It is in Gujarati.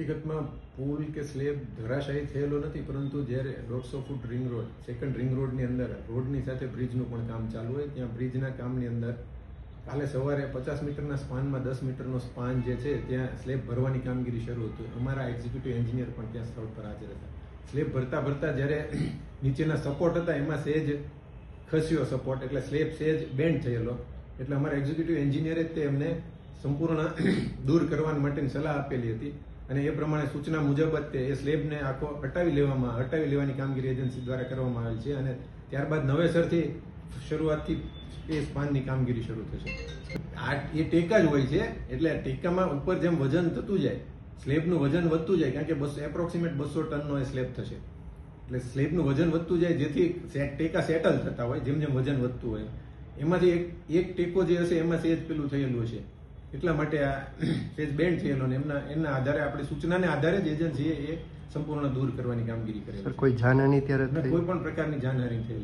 હકીકતમાં પુલ કે સ્લેબ ધરાશાયી થયેલો નથી, પરંતુ જ્યારે દોઢસો foot ring road second ring રોડની અંદર રોડની સાથે બ્રિજનું પણ કામ ચાલુ હોય, ત્યાં બ્રિજના કામની અંદર કાલે સવારે પચાસ મીટરના સ્પાનમાં દસ મીટરનો સ્પાન જે છે, ત્યાં સ્લેબ ભરવાની કામગીરી શરૂ હતી. અમારા એક્ઝિક્યુટિવ એન્જિનિયર પણ ત્યાં સ્થળ પર હાજર હતા. સ્લેબ ભરતા ભરતા જ્યારે નીચેના સપોર્ટ હતા, એમાં સેજ ખસ્યો સપોર્ટ એટલે સ્લેબ સેજ બેન્ડ થયેલો. એટલે અમારા એક્ઝિક્યુટિવ એન્જિનિયરે તે એમને સંપૂર્ણ દૂર કરવા માટેની સલાહ આપેલી હતી. અને એ પ્રમાણે સૂચના મુજબ જ તે એ સ્લેબને આખો હટાવી લેવામાં, હટાવી લેવાની કામગીરી એજન્સી દ્વારા કરવામાં આવેલ છે અને ત્યારબાદ નવેસરથી શરૂઆતથી એ સ્પાનની કામગીરી શરૂ થશે. આ એ ટેકા જ હોય છે, એટલે ટેકામાં ઉપર જેમ વજન થતું જાય, સ્લેબનું વજન વધતું જાય, કારણ કે બસો એપ્રોક્સિમેટ બસો ટનનો એ સ્લેબ થશે. એટલે સ્લેબનું વજન વધતું જાય, જેથી સેટ, ટેકા સેટલ થતા હોય, જેમ જેમ વજન વધતું હોય. એમાંથી એક એક ટેકો જે હશે, એમાં સેજ પેલું થયેલું હશે. એટલા માટે આ ફેઝ બેન્ડ થયેલો ને એમના એના આધારે આપણે સૂચનાને આધારે જ એજન્સીએ એ સંપૂર્ણ દૂર કરવાની કામગીરી કરે કોઈ જાનહાની ત્યારે કોઈ પણ પ્રકારની જાનહાની થયેલી